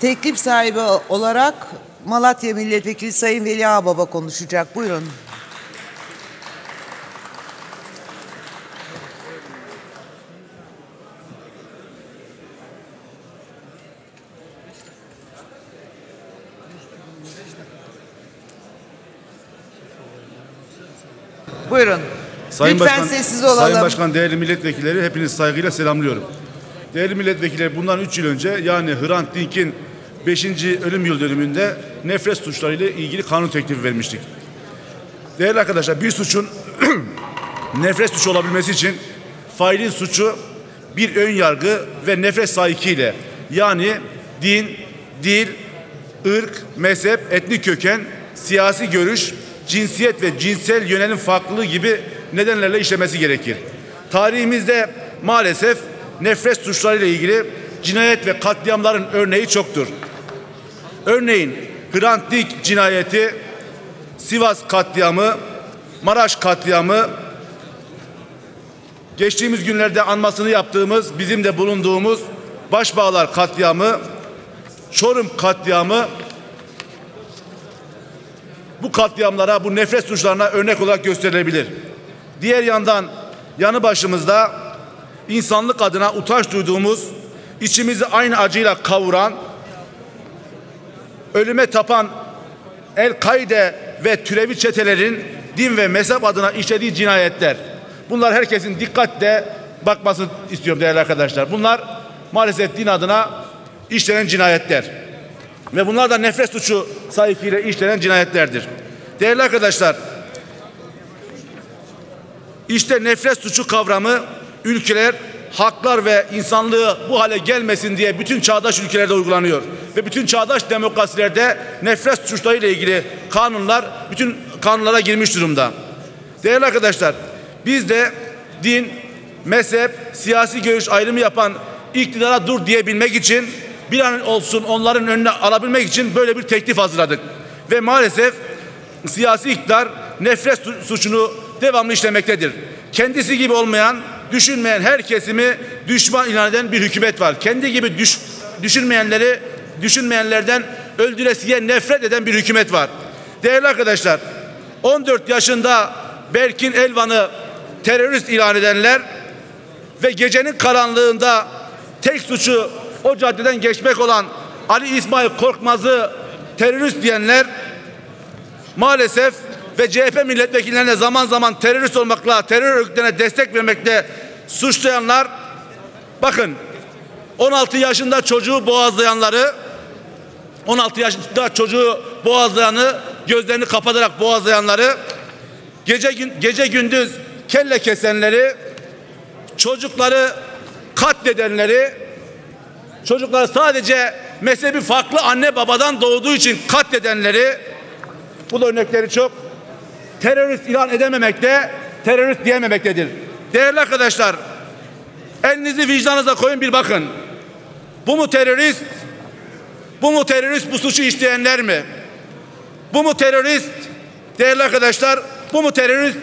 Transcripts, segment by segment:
Teklif sahibi olarak Malatya Milletvekili Sayın Veli Ağbaba konuşacak. Buyurun. Buyurun. Sayın Lütfen Başkan, sessiz olalım. Sayın Başkan, değerli milletvekilleri hepinizi saygıyla selamlıyorum. Değerli milletvekilleri bundan 3 yıl önce yani Hrant Dink'in 5. ölüm yıl dönümünde nefret suçlarıyla ilgili kanun teklifi vermiştik. Değerli arkadaşlar bir suçun nefret suçu olabilmesi için failin suçu bir ön yargı ve nefret sahikiyle yani din, dil, ırk, mezhep, etnik köken, siyasi görüş, cinsiyet ve cinsel yönelim farklılığı gibi nedenlerle işlemesi gerekir. Tarihimizde maalesef nefret suçlarıyla ilgili cinayet ve katliamların örneği çoktur. Örneğin Hrant Dink cinayeti, Sivas katliamı, Maraş katliamı, geçtiğimiz günlerde anmasını yaptığımız, bizim de bulunduğumuz Başbağlar katliamı, Çorum katliamı bu katliamlara, bu nefret suçlarına örnek olarak gösterilebilir. Diğer yandan yanı başımızda insanlık adına utanç duyduğumuz, içimizi aynı acıyla kavuran, ölüme tapan El-Kaide ve türevi çetelerin din ve mezhep adına işlediği cinayetler. Bunlar herkesin dikkatle bakmasını istiyorum değerli arkadaşlar. Bunlar maalesef din adına işlenen cinayetler. Ve bunlar da nefret suçu sahibiyle işlenen cinayetlerdir. Değerli arkadaşlar, işte nefret suçu kavramı ülkeler haklar ve insanlığı bu hale gelmesin diye bütün çağdaş ülkelerde uygulanıyor. Ve bütün çağdaş demokrasilerde nefret suçlarıyla ilgili kanunlar bütün kanunlara girmiş durumda. Değerli arkadaşlar biz de din, mezhep, siyasi görüş ayrımı yapan iktidara dur diyebilmek için bir an olsun onların önüne alabilmek için böyle bir teklif hazırladık. Ve maalesef siyasi iktidar nefret suçunu devamlı işlemektedir. Kendisi gibi olmayan, düşünmeyen her kesimi düşman ilan eden bir hükümet var. Kendi gibi düş, düşünmeyenleri, düşünmeyenlerden öldüresiye nefret eden bir hükümet var. Değerli arkadaşlar, 14 yaşında Berkin Elvan'ı terörist ilan edenler ve gecenin karanlığında tek suçu o caddeden geçmek olan Ali İsmail Korkmaz'ı terörist diyenler maalesef ve CHP milletvekillerine zaman zaman terörist olmakla, terör örgütlerine destek vermekle suçlayanlar bakın 16 yaşında çocuğu boğazlayanları 16 yaşında çocuğu boğazlayanı gözlerini kapatarak boğazlayanları gece gece gündüz kelle kesenleri çocukları katledenleri çocukları sadece mezhebi farklı anne babadan doğduğu için katledenleri bu da örnekleri çok terörist ilan edememekte terörist diyememektedir. Değerli arkadaşlar elinizi vicdanınıza koyun bir bakın. Bu mu terörist? Bu mu terörist bu suçu işleyenler mi? Bu mu terörist? Değerli arkadaşlar bu mu terörist?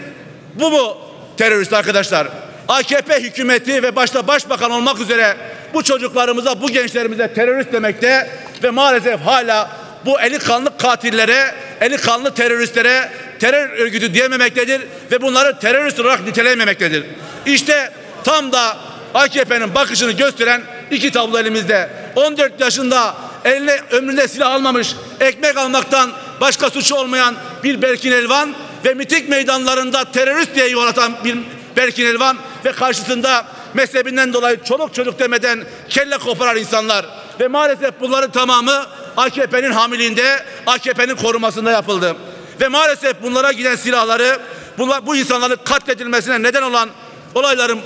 Bu mu terörist arkadaşlar? AKP hükümeti ve başta başbakan olmak üzere bu çocuklarımıza, bu gençlerimize terörist demekte ve maalesef hala bu eli kanlı katillere, eli kanlı teröristlere terör örgütü diyememektedir ve bunları terörist olarak nitelememektedir. İşte tam da AKP'nin bakışını gösteren iki tablo elimizde. 14 yaşında eline ömründe silah almamış, ekmek almaktan başka suçu olmayan bir Berkin Elvan ve mitik meydanlarında terörist diye yolatan bir Berkin Elvan ve karşısında mezhebinden dolayı çoluk çocuk demeden kelle koparan insanlar ve maalesef bunların tamamı AKP'nin hamiliğinde, AKP'nin korumasında yapıldı. Ve maalesef bunlara giden silahları, bunlar, bu insanların katledilmesine neden olan olayların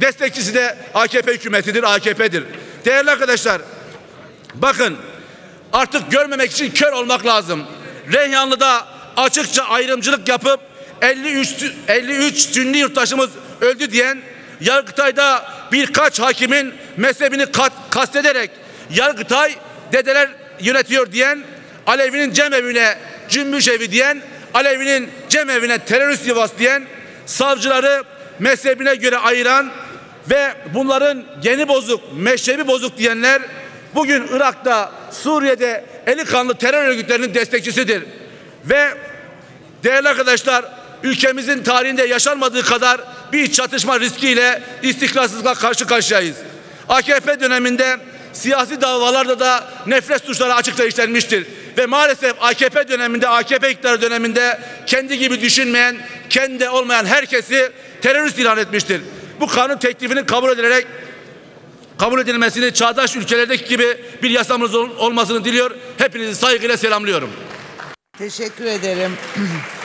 destekçisi de AKP hükümetidir, AKP'dir. Değerli arkadaşlar, bakın artık görmemek için kör olmak lazım. Reyhanlı'da açıkça ayrımcılık yapıp 53 53 Sünni yurttaşımız öldü diyen Yargıtay'da birkaç hakimin mezhebini kat, kastederek Yargıtay dedeler yönetiyor diyen Alevi'nin cemevine cümbüş evi diyen Alevi'nin cemevine terörist yuvas diyen savcıları mezhebine göre ayıran ve bunların yeni bozuk, meşrebi bozuk diyenler bugün Irak'ta, Suriye'de eli kanlı terör örgütlerinin destekçisidir. Ve değerli arkadaşlar ülkemizin tarihinde yaşanmadığı kadar bir çatışma riskiyle istikrarsızlıkla karşı karşıyayız. AKP döneminde siyasi davalarda da nefret suçları açıkça işlenmiştir. Ve maalesef AKP döneminde, AKP iktidarı döneminde kendi gibi düşünmeyen, kendi olmayan herkesi terörist ilan etmiştir. Bu kanun teklifinin kabul edilerek kabul edilmesini çağdaş ülkelerdeki gibi bir yasamız ol- olmasını diliyor. Hepinizi saygıyla selamlıyorum. Teşekkür ederim.